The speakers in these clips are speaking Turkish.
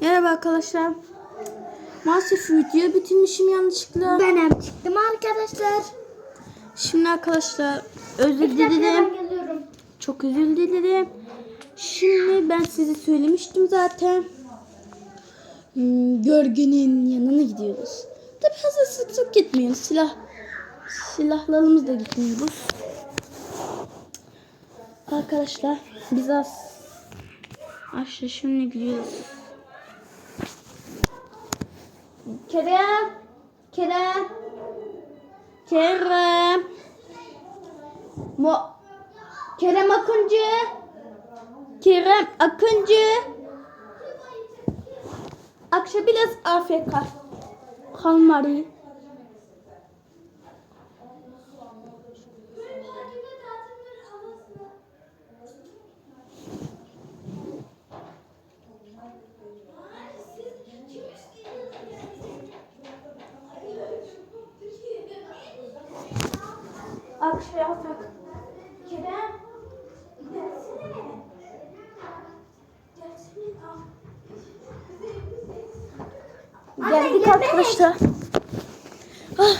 Merhaba arkadaşlar. Maalesef video bitirmişim yanlışlıkla. Ben hem çıktım arkadaşlar. Şimdi arkadaşlar özür dilerim. Çok özür dilerim. Şimdi ben size söylemiştim zaten. Hmm, Gölgenin yanına gidiyoruz. Tabi hazır sık sık gitmiyoruz. Silah silahlarımızla gitmiyoruz. Arkadaşlar biz az aşağı şimdi gidiyoruz. Kerem! Kerem! Kerem! Mo Kerem Akıncı! Kerem Akıncı! Akşam biraz AFK. Kalmari. Akşam AFK. Kerem. Gelsene. Gelsene. Geldik arkadaşlar. Ah.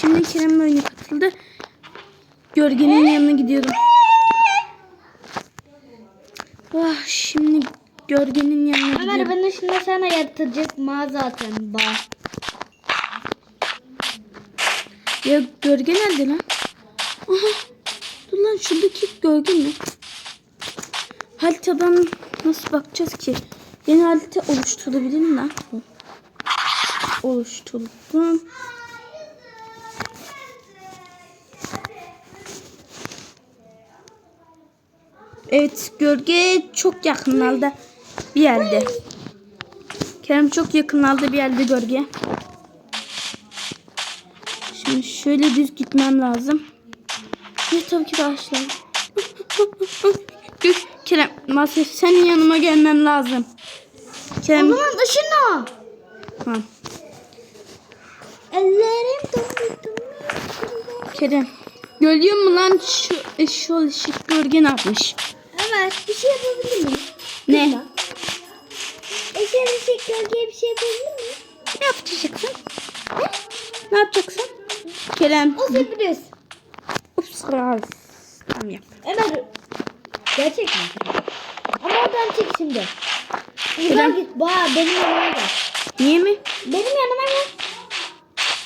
Şimdi Kerem oyuna katıldı. Gölgenin yanına gidiyorum. Ah, şimdi Gölgenin yanına Ömer gidiyorum. beni şimdi sana yatıracak ma zaten ba. Ya gölge nerede lan? Aha. Dur lan şuradaki gölge mi? Haritadan nasıl bakacağız ki? Yeni harita oluşturabilir mi lan? Oluşturdum. Evet gölge çok yakınlarda bir yerde. Kerem çok yakınlarda bir yerde gölge. Şimdi şöyle düz gitmem lazım. Ve tabii ki de ağaçlar. Kerem maalesef senin yanıma gelmem lazım. Kerem O zaman ışınla. Tamam. Ellerim dondu. Kerem. Görüyor musun lan şu eşol ışık gölge ne yapmış? Ömer bir şey yapabilir miyim? Ne? Eşer eşek gölgeye bir şey yapabilir miyim? Ne yapacaksın? Ne yapacaksın? Kerem. O sürpriz. Ups. Tamam yap. Ömer. Gerçek mi? Ama oradan çık şimdi. Buradan git. Ba benim yanıma gel. Niye mi? Benim yanıma gel.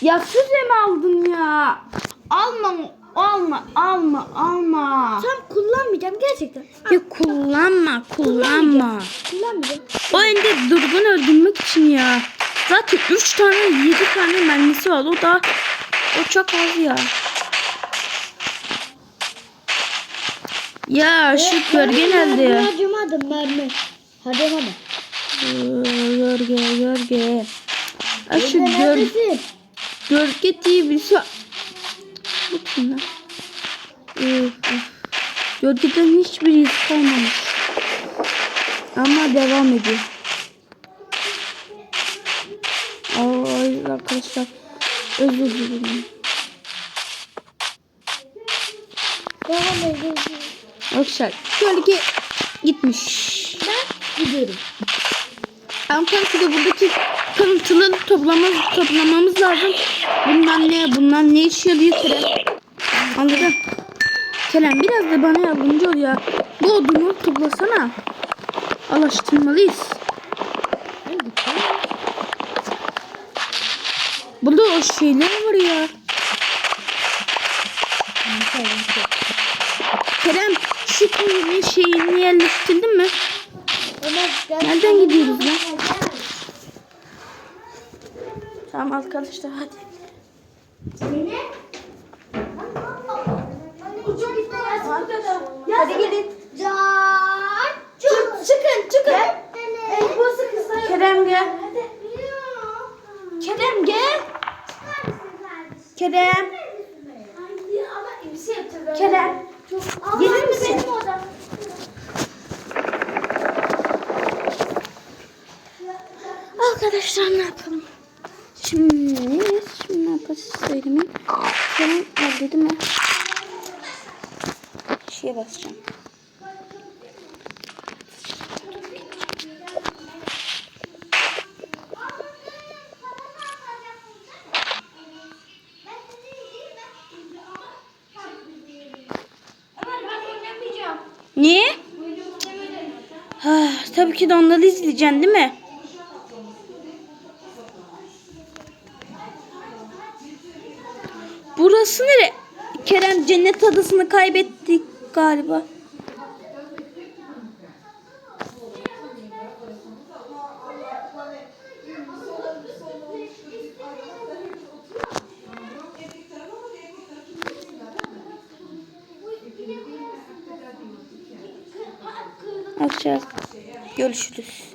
Ya füze mi aldın ya? Alma alma alma alma. Tam kullanmayacağım gerçekten. Ya kullanma kullanma. Kullanmayacağım. O ende durgun öldürmek için ya. Zaten 3 tane 7 tane mermisi var. O da o çok az ya. Ya şu gölge nerede ya? Harcamadım mermi. Harcamadım. Gölge gölge. Ya şu Gölge gölge diye bir şey. Bu kim lan? Üf. Gölgeden hiçbir iz kalmamış. Ama devam ediyor. Ay arkadaşlar özür dilerim. Devam edeceğiz. Arkadaşlar gölge gitmiş. Ben gidiyorum. Ki de buradaki kırıntıları toplamamız, toplamamız lazım. Bundan ne, bundan ne iş yarıyor Kerem? Anladın? Kerem biraz da bana yardımcı ol ya. Bu odunu toplasana. Alıştırmalıyız. O şeyler var ya. Kerem şu kuyunun şeyini yerleştirdin mi? Nereden gidiyoruz lan? Tamam arkadaşlar hadi. Hadi gelin. Can. Çıkın çıkın. Kerem gel. Kerem gel. Kerem. Kerem. Gelir misin? Arkadaşlar ne yapalım? Şimdi, şimdi ne yapacağız söylemeyin. Kerem değil mi? Şeye basacağım. Niye? Ha, tabii ki de onları izleyeceksin değil mi? Burası nere? Kerem cennet adasını kaybettik galiba. Akşam görüşürüz.